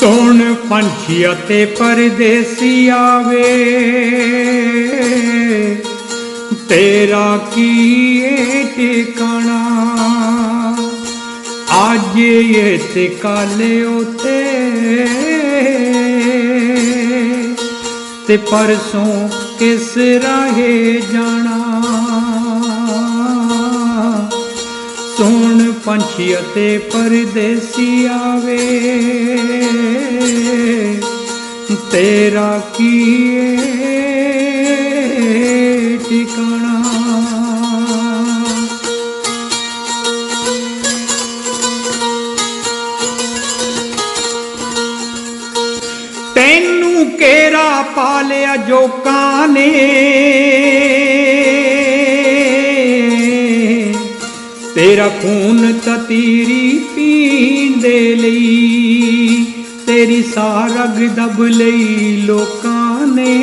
ਸੁਣ ਪੰਛੀ ਅਤੇ ਪਰਦੇਸੀ ਆਵੇ। ਤੇਰਾ ਕੀ ਏ ਟਿਕਾਣਾ? ਅੱਜ ਇਹ ਤੇ ਕਾਲੇ ਉਤੇ ਤੇ ਪਰਸੋਂ ਕਿਸ ਰਾਹੇ ਜਾਣਾ? ਪੰਛੀ ਅਤੇ ਪਰਦੇਸੀ ਆਵੇ। ਤੇਰਾ ਕੀ ਟਿਕਾਣਾ? ਤੈਨੂੰ ਕੇਰਾ ਪਾਲਿਆ ਜੋਕਾਂ ਨੇ? ਤੇਰਾ ਖੂਨ ਤਤੀਰੀ ਪੀਣ ਦੇ ਲਈ, ਤੇਰੀ ਸਾਰਗ ਦਬ ਲਈ ਲੋਕਾਂ ਨੇ।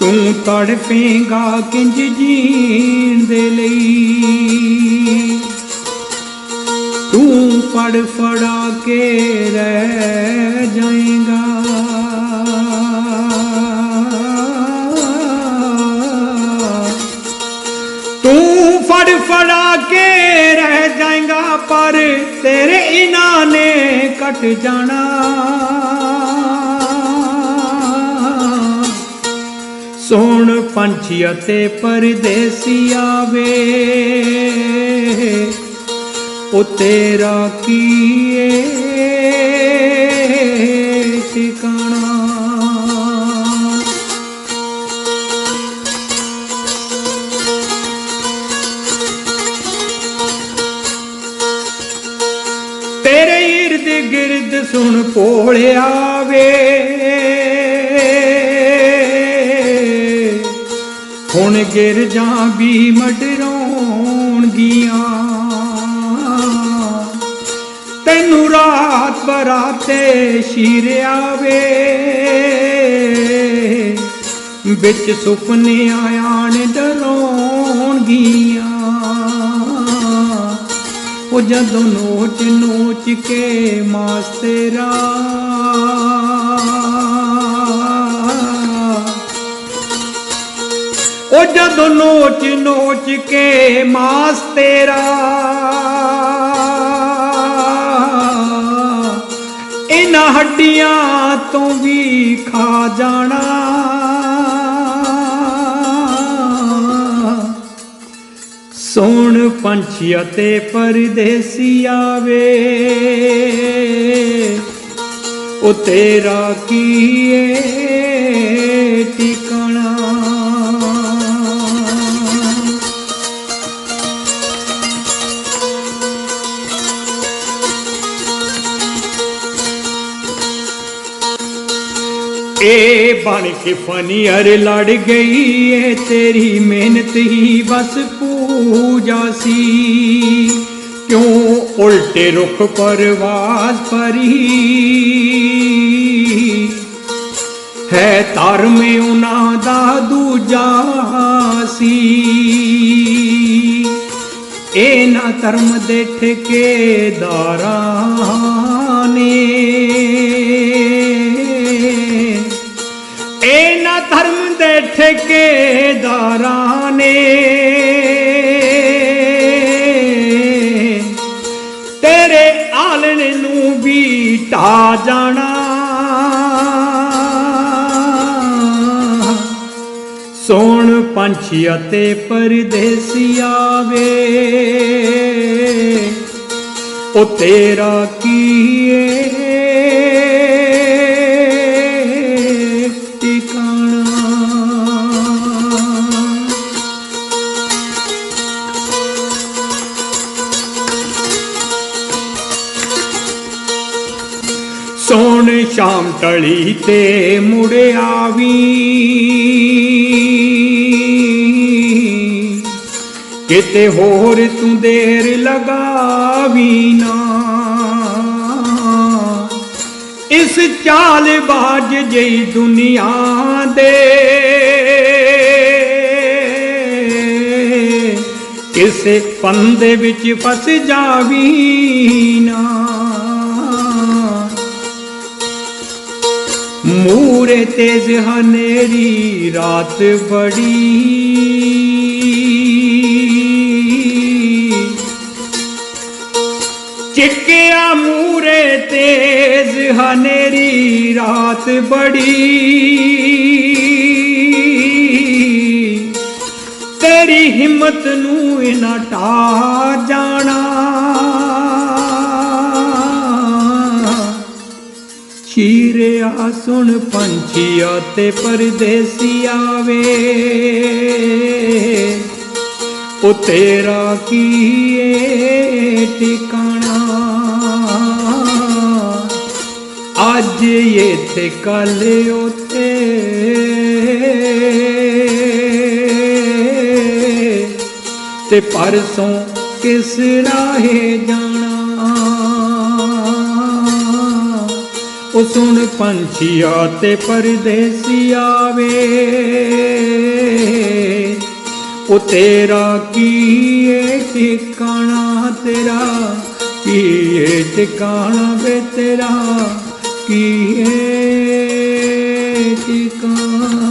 ਤੂੰ ਤੜਪੇਗਾ ਕਿੰਜ ਜੀਣ ਦੇ ਲਈ। ਤੂੰ ਪੜ ਫੜਾ ਕੇ ਰਹਿ ਫੜ ਫੜਾ ਕੇ ਰਹਿ ਜਾਏਗਾ ਪਰ ਤੇਰੇ ਇਨਾਂ ਨੇ ਕਟ ਜਾਣਾ। ਸੋਣ ਪੰਛੀ ਅਤੇ ਪਰਦੇਸੀ ਆਵੇ, ਉਹ ਤੇਰਾ ਕੀ ਗਿਰਦ ਸੁਣ ਪੋਲਿਆ ਵੇ। ਹੁਣ ਗਿਰ ਜਾਂ ਵੀ ਮਡਰਾਉਣਗੀਆਂ ਤੈਨੂੰ ਰਾਤ ਬਰਾਤੇ ਸ਼ੀਰ ਆਵੇ ਵਿੱਚ ਸੁਪਨੇ ਆਣ ਡਰਾਉਣਗੀਆਂ ਉਹ ਜਦੋਂ ਨੋਚ ਨੋਚ ਕੇ ਮਾਸਤਰਾ। ਉਹ ਜਦੋਂ ਨੋਚ ਨੋਚ ਕੇ ਮਾਸ ਤੇਰਾ ਇਹਨਾਂ ਹੱਡੀਆਂ ਤੋਂ ਵੀ ਖਾ ਜਾਣਾ। ਸੋਣ ਪੰਛੀ ਅਤੇ ਪਰਦੇਸੀ ਆਵੇ। ਉਹ ਤੇਰਾ ਕੀ ਏ? ਏ ਬਣ ਕੇ ਫਨੀਅਰ ਲੜ ਗਈ ਏ, ਤੇਰੀ ਮਿਹਨਤ ਹੀ ਬਸ ਪੂਜਾ ਸੀ। ਕਿਉਂ ਉਲਟੇ ਰੁਖ ਪਰਵਾਜ਼ ਪਰੀ ਹੈ ਧਰਮ ਉਹਨਾਂ ਦਾ ਦੂਜਾ ਸੀ। ਇਹ ਨਾ ਧਰਮ ਦੇ ਠੇਕੇਦਾਰਾਂ ਨੇ ਧਰਮ ਦੇ ਠੇਕੇਦਾਰਾਂ ਨੇ। ਤੇਰੇ ਆਲਣ ਨੂੰ ਵੀ ਢਾ ਜਾਣਾ। ਸੋਣ ਪੰਛੀ ਅਤੇ ਪਰਦੇਸੀ ਆਵੇ। ਉਹ ਤੇਰਾ ਕੀ ਏ? ਸੋਣ ਸ਼ਾਮ ਟਲੀ ਤੇ ਮੁੜ ਆਵੀ। ਕਿਤੇ ਹੋਰ ਤੂੰ ਦੇਰ ਲਗਾਵੀ ਨਾ। ਇਸ ਚਾਲ ਬਾਜ ਜਈ ਦੁਨੀਆ ਦੇ। ਕਿਸੇ ਪੰਦੇ ਵਿੱਚ ਫਸ ਜਾਵੀ ਨਾ। ਮੂਰੇ ਤੇਜ਼ ਹਨੇਰੀ ਰਾਤ ਬੜੀ। ਚਿੱਕਿਆ ਮੂਰੇ ਤੇਜ਼ ਹਨੇਰੀ ਰਾਤ ਬੜੀ। ਤੇਰੀ ਹਿੰਮਤ ਨੂੰ ਇਨਾ ਟਾ ਜਾ ਚੀਰਿਆ ਸੁਣ ਪੰਛੀਆ ਤੇ ਪਰਦੇਸੀ ਆਵੇ। ਉਹ ਤੇਰਾ ਕੀ ਟਿਕਾਣਾ? ਅੱਜ ਇੱਥੇ ਕੱਲ ਉਤੇ ਤੇ ਪਰਸੋਂ ਕਿਸ ਰਾਹੇ ਜਾ ਉਹ ਸੁਣ ਪੰਛੀਆ ਤੇ ਪਰਦੇਸੀ ਆਵੇ। ਉਹ ਤੇਰਾ ਕੀ ਏ ਟਿਕਾਣਾ ਤੇਰਾ? ਕੀ ਏ ਟਿਕਾਣਾ ਵੇ ਤੇਰਾ? ਕੀ ਏ ਟਿਕਾਣਾ